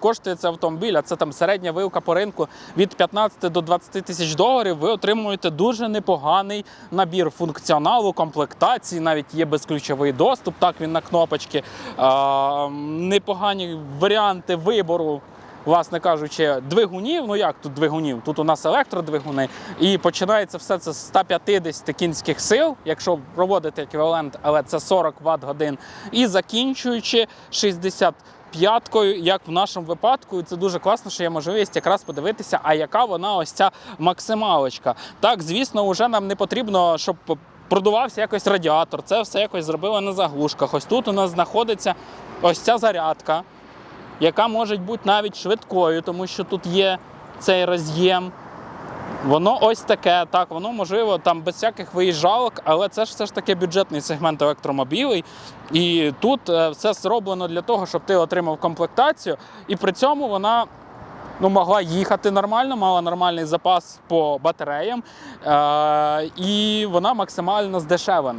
коштує цей автомобіль, а це там середня вилка по ринку від 15 до 20 тисяч доларів, ви отримуєте дуже непоганий набір функціоналу, комплектації, навіть є безключовий доступ, так він на кнопочки, а, непогані варіанти вибору. Власне кажучи, двигунів. Ну як тут двигунів? Тут у нас електродвигуни, і починається все це з 150 кінських сил, якщо проводити еквівалент, але це 40 Вт годин, і закінчуючи 65-кою, як в нашому випадку, і це дуже класно, що є можливість якраз подивитися, а яка вона ось ця максималочка. Так, звісно, вже нам не потрібно, щоб продувався якось радіатор. Це все якось зробили на заглушках. Ось тут у нас знаходиться ось ця зарядка яка може бути навіть швидкою, тому що тут є цей роз'єм. Воно ось таке, так, воно можливо там без всяких виїжджалок, але це ж все ж таки бюджетний сегмент електромобілей. І тут е, все зроблено для того, щоб ти отримав комплектацію, і при цьому вона ну, могла їхати нормально, мала нормальний запас по батареям, е- і вона максимально здешевена.